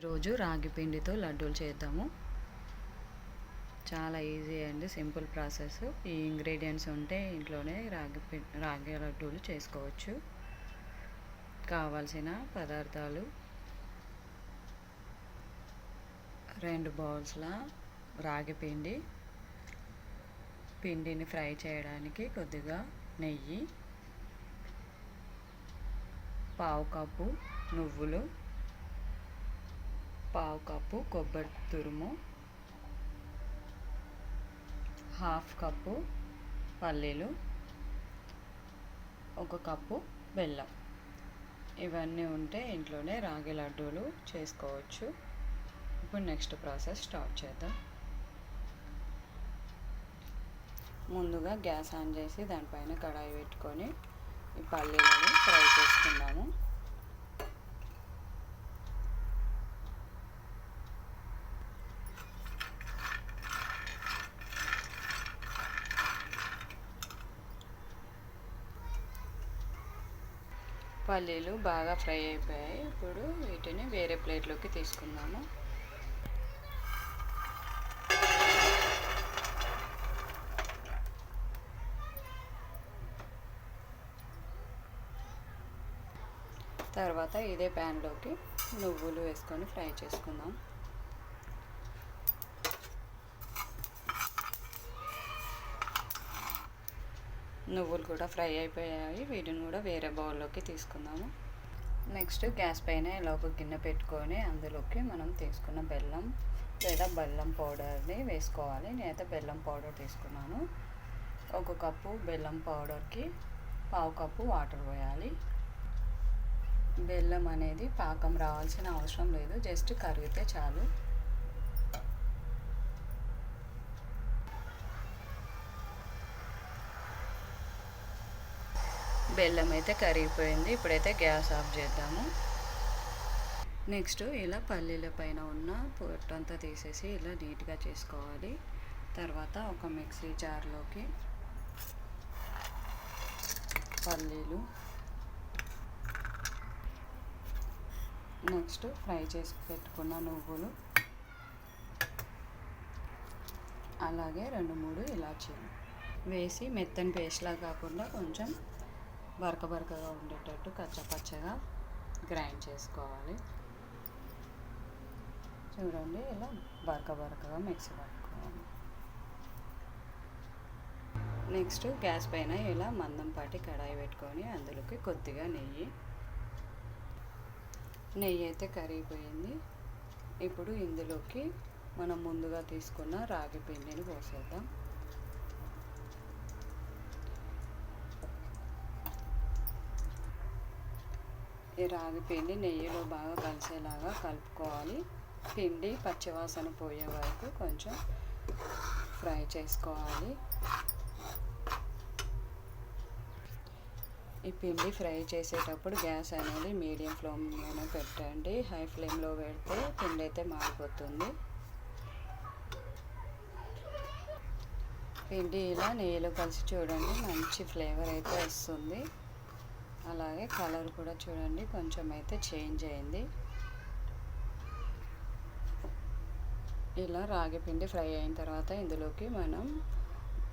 ఈరోజు రాగి పిండితో లడ్డూలు చేద్దాము. చాలా ఈజీ అండి సింపుల్ ప్రాసెస్. ఈ ఇంగ్రీడియంట్స్ ఉంటే ఇంట్లోనే రాగి పి రాగి లడ్డూలు చేసుకోవచ్చు. కావాల్సిన పదార్థాలు. రెండు బౌల్స్ల రాగి పిండి. పిండిని ఫ్రై చేయడానికి కొద్దిగా నెయ్యి. పావు కప్పు నువ్వులు. పావు కప్పు కొబ్బరి తురుము హాఫ్ కప్పు పల్లీలు ఒక కప్పు బెల్లం. ఇవన్నీ ఉంటే ఇంట్లోనే రాగి లడ్డూలు చేసుకోవచ్చు. ఇప్పుడు నెక్స్ట్ ప్రాసెస్ స్టార్ట్ చేద్దాం. ముందుగా గ్యాస్ ఆన్ చేసి దానిపైన కడాయి పెట్టుకొని ఈ పల్లీలను ఫ్రై చేసుకున్నాము పల్లీలు బాగా ఫ్రై అయిపోయాయి. ఇప్పుడు వీటిని వేరే ప్లేట్లోకి తీసుకుందాము. తర్వాత ఇదే ప్యాన్లోకి నువ్వులు వేసుకొని ఫ్రై చేసుకుందాం. నువ్వులు కూడా ఫ్రై అయిపోయాయి. వీటిని కూడా వేరే బౌల్లోకి తీసుకుందాము. నెక్స్ట్ గ్యాస్ పైన ఇలా ఒక గిన్నె పెట్టుకొని అందులోకి మనం తీసుకున్న బెల్లం లేదా బెల్లం పౌడర్ని వేసుకోవాలి. నేనైతే బెల్లం పౌడర్ తీసుకున్నాను. ఒక కప్పు బెల్లం పౌడర్కి పావు కప్పు వాటర్ పోయాలి. బెల్లం అనేది పాకం రావాల్సిన అవసరం లేదు. జస్ట్ కరిగితే చాలు. బెల్లం అయితే కరిగిపోయింది. ఇప్పుడైతే గ్యాస్ ఆఫ్ చేద్దాము. నెక్స్ట్ ఇలా పల్లీల పైన ఉన్న పొట్టంతా తీసేసి ఇలా నీట్గా చేసుకోవాలి. తర్వాత ఒక మిక్సీ జార్లోకి పల్లీలు. నెక్స్ట్ ఫ్రై చేసి పెట్టుకున్న నువ్వులు. అలాగే రెండు మూడు ఇలాచీలు. వేసి మెత్తని పేస్ట్లా కాకుండా కొంచెం బరక బరకగా ఉండేటట్టు కచ్చపచ్చగా గ్రైండ్ చేసుకోవాలి. చూడండి ఇలా బరక బరకగా మిక్సీ పట్టుకోవాలి. నెక్స్ట్ గ్యాస్ పైన ఇలా మందంపాటి కడాయి పెట్టుకొని అందులోకి కొద్దిగా నెయ్యి. నెయ్యి అయితే కరిగిపోయింది. ఇప్పుడు ఇందులోకి మనం ముందుగా తీసుకున్న రాగి పిండిని పోసేద్దాం. ఈ రాగి పిండి నెయ్యిలో బాగా కలిసేలాగా కలుపుకోవాలి. పిండి పచ్చివాసన పోయే వరకు కొంచెం ఫ్రై చేసుకోవాలి. ఈ పిండి ఫ్రై చేసేటప్పుడు గ్యాస్ అనేది మీడియం ఫ్లేమ్లోనే పెట్టండి. హై ఫ్లేమ్లో పెడితే పిండి అయితే మారిపోతుంది. పిండి ఇలా నెయ్యిలో కలిసి చూడండి మంచి ఫ్లేవర్ అయితే వస్తుంది. అలాగే కలర్ కూడా చూడండి కొంచెం అయితే చేంజ్ అయింది. ఇలా రాగి పిండి ఫ్రై అయిన తర్వాత ఇందులోకి మనం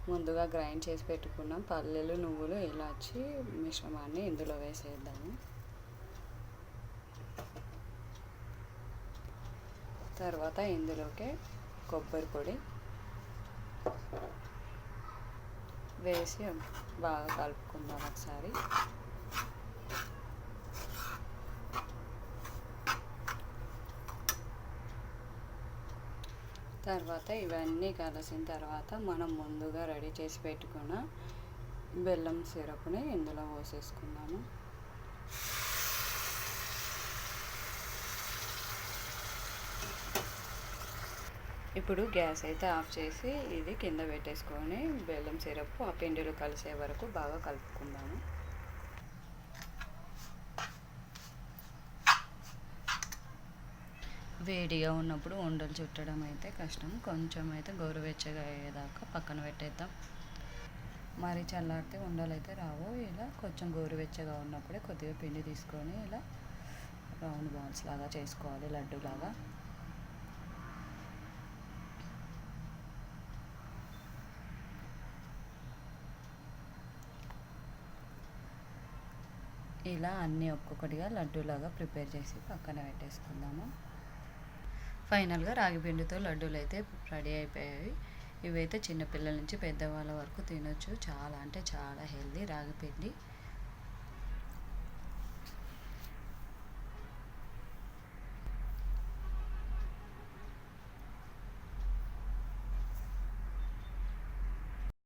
ముందుగా గ్రైండ్ చేసి పెట్టుకున్నాం పల్లెలు నువ్వులు ఇలాచి మిశ్రమాన్ని ఇందులో వేసేద్దాము తర్వాత ఇందులోకి కొబ్బరి పొడి వేసి బాగా కలుపుకుందాం ఒకసారి. తర్వాత ఇవన్నీ కలిసిన తర్వాత మనం ముందుగా రెడీ చేసి పెట్టుకున్న బెల్లం సిరప్ని ఇందులో పోసేసుకున్నాము ఇప్పుడు గ్యాస్ అయితే ఆఫ్ చేసి ఇది కింద పెట్టేసుకొని బెల్లం సిరప్ ఆ పిండిలో కలిసే వరకు బాగా కలుపుకుందాము. వేడిగా ఉన్నప్పుడు ఉండలు చుట్టడం అయితే కష్టం. కొంచెం అయితే గోరువెచ్చగా అయ్యేదాకా పక్కన పెట్టేద్దాం. మరి చల్లారితే ఉండలు అయితే రావు. ఇలా కొంచెం గోరువెచ్చగా ఉన్నప్పుడే కొద్దిగా పిండి తీసుకొని ఇలా రౌండ్ బాల్స్ లాగా చేసుకోవాలి లడ్డూలాగా. ఇలా అన్నీ ఒక్కొక్కటిగా లడ్డూలాగా ప్రిపేర్ చేసి పక్కన పెట్టేసుకుందాము. ఫైనల్గా రాగి పిండితో లడ్డూలు అయితే రెడీ అయిపోయాయి. ఇవైతే చిన్నపిల్లల నుంచి పెద్దవాళ్ళ వరకు తినొచ్చు. చాలా అంటే చాలా హెల్దీ రాగి పిండి.